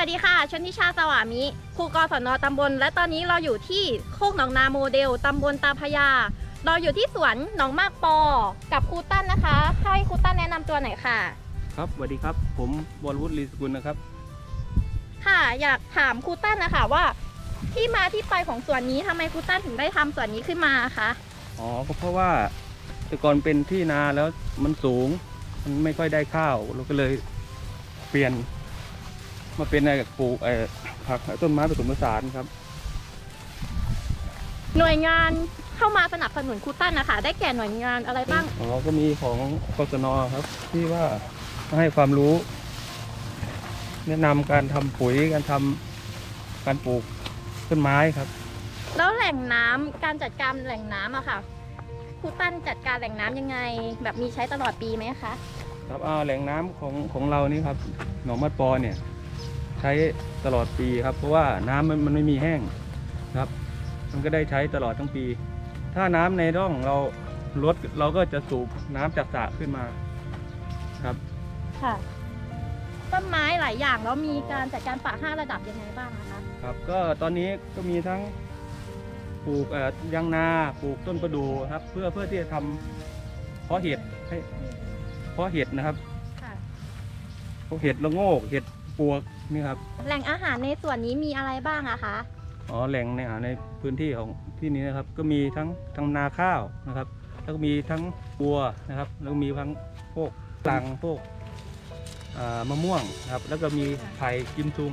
วัสดีค่ะ ชนทิชาสวามิ ครูกศนตำบล และตอนนี้เราอยู่ที่โคกหนองนาโมเดล ตำบลตาพระยา เราอยู่ที่สวนหนองมากปอ กับครูตั้นนะคะ ให้ครูตั้นแนะนำตัวหน่อยค่ะ ครับสวัสดีครับ ผมวรวุฒิลีสกุลนะครับ ค่ะ อยากถามครูตั้นนะคะว่า ที่มาที่ไปของสวนนี้ทำไมครูตั้นถึงได้ทำสวนนี้ขึ้นมาคะ อ๋อ ก็เพราะว่าแต่ก่อนเป็นที่นาแล้วมันสูง มันไม่ค่อยได้ข้าวเราก็เลยเปลี่ยน มาเป็นอะไรปลูกเอ่อผักต้นไม้ผสมผสานครับ หน่วยงานเข้ามาสนับสนุนครูตั้นนะคะ ได้แก่หน่วยงานอะไรบ้างอ๋อก็มีของกศนครับ ที่ว่าให้ความรู้ แนะนำการทำปุ๋ยการทำการปลูกต้นไม้ครับ แล้วแหล่งน้ำการจัดการแหล่งน้ำอะค่ะครูตั้นจัดการแหล่งน้ำยังไง แบบมีใช้ตลอดปีไหมคะครับเอาแหล่งน้ำของของเรานี่ครับหนองมัดปอเนี่ย ใช้ตลอดปีครับ เพราะว่าน้ำมันมันไม่มีแห้งครับ มันก็ได้ใช้ตลอดทั้งปี ถ้าน้ำในร่องเราลดเราก็จะสูบน้ำจากสระขึ้นมาครับ ค่ะ ต้นไม้หลายอย่างแล้วมีการจัดการป่าห้าระดับยังไงบ้างนะคะ ครับ ก็ตอนนี้ก็มีทั้งปลูกเอ่อยางนาปลูกต้นประดู่ครับ เพื่อเพื่อที่จะทำเพาะเห็ดให้เพาะเห็ดนะครับค่ะพวกเห็ดละโงกเห็ด ปวกนี่ครับแหล่งอาหารในส่วนนี้มีอะไรบ้างอะคะ อ๋อแหล่งในอ่าในพื้นที่ของที่นี้นะครับ ก็มีทั้งทั้งนาข้าวนะครับ แล้วก็มีทั้งบัวนะครับ แล้วก็มีทั้งพวกตังพวกอ่ามะม่วงนะครับ แล้วก็มีไผ่กิมซุง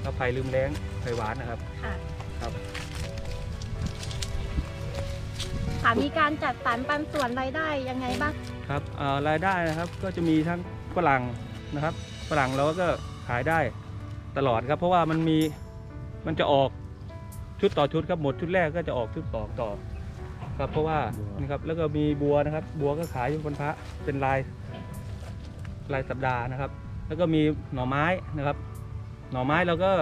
แล้วไผ่ลืมแรงไผ่หวานนะครับ ค่ะ ครับ ค่ะ มีการจัดสรรปันส่วนรายได้ยังไงบ้าง ครับอ่ารายได้นะครับก็จะมีทั้งฝรั่งนะครับฝรั่งเราก็ ขายได้ตลอดครับ เพราะว่ามันมีมันจะออกชุดต่อชุดครับหมดชุดแรกก็จะออกชุดต่อต่อครับ เพราะว่านี่ครับแล้วก็มีบัวนะครับ บัวก็ขายอยู่บนพระเป็นลายลายสัปดาห์นะครับ แล้วก็มีหน่อไม้นะครับ หน่อไม้เราก็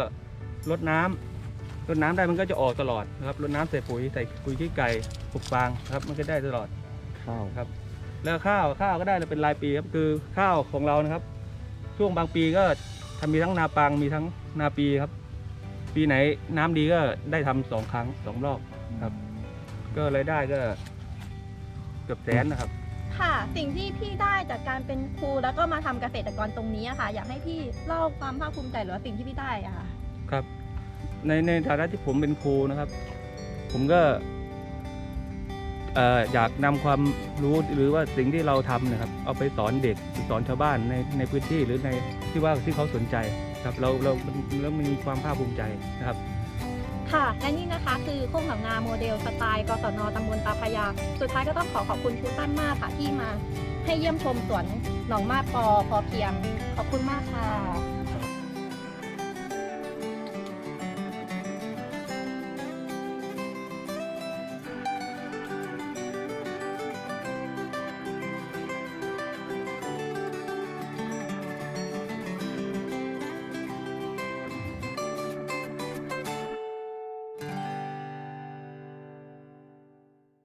รดน้ำรดน้ำได้มันก็จะออกตลอดนะครับรดน้ำใส่ปุ๋ยใส่ปุ๋ยขี้ไก่ปลูกฟางนะครับมันก็ได้ตลอดข้าวครับ แล้วข้าวข้าวก็ได้เป็นรายปีครับคือข้าวของเรานะครับ ช่วงบางปีก็ ทำมีทั้งนาปังมีทั้งนาปีครับ ปีไหนน้ำดีก็ได้ทำสองครั้งสองรอบ ครับ ก็รายได้ก็เกือบแสนนะครับ ค่ะ สิ่งที่พี่ได้จากการเป็นครูแล้วก็มาทำเกษตรกรตรงนี้อะค่ะ อยากให้พี่เล่าความภาคภูมิใจหรือว่าสิ่งที่พี่ได้อะค่ะ ครับในในฐานะที่ผมเป็นครูนะครับ ผมก็เอออยากนำความรู้หรือว่าสิ่งที่เราทำนะครับ เอาไปสอนเด็กสอนชาวบ้านในในพื้นที่หรือในที่ว่าที่เขาสนใจครับเราเราแล้วมีความภาคภูมิใจนะครับ ค่ะ และนี่นะคะคือโค้งหนองนาโมเดลสไตล์กศนตำบลตาพยา สุดท้ายก็ต้องขอขอบคุณครูตั้นมากค่ะที่มา ให้เยี่ยมชมสวนหนองมาปอพอเพียง ขอบคุณมากค่ะ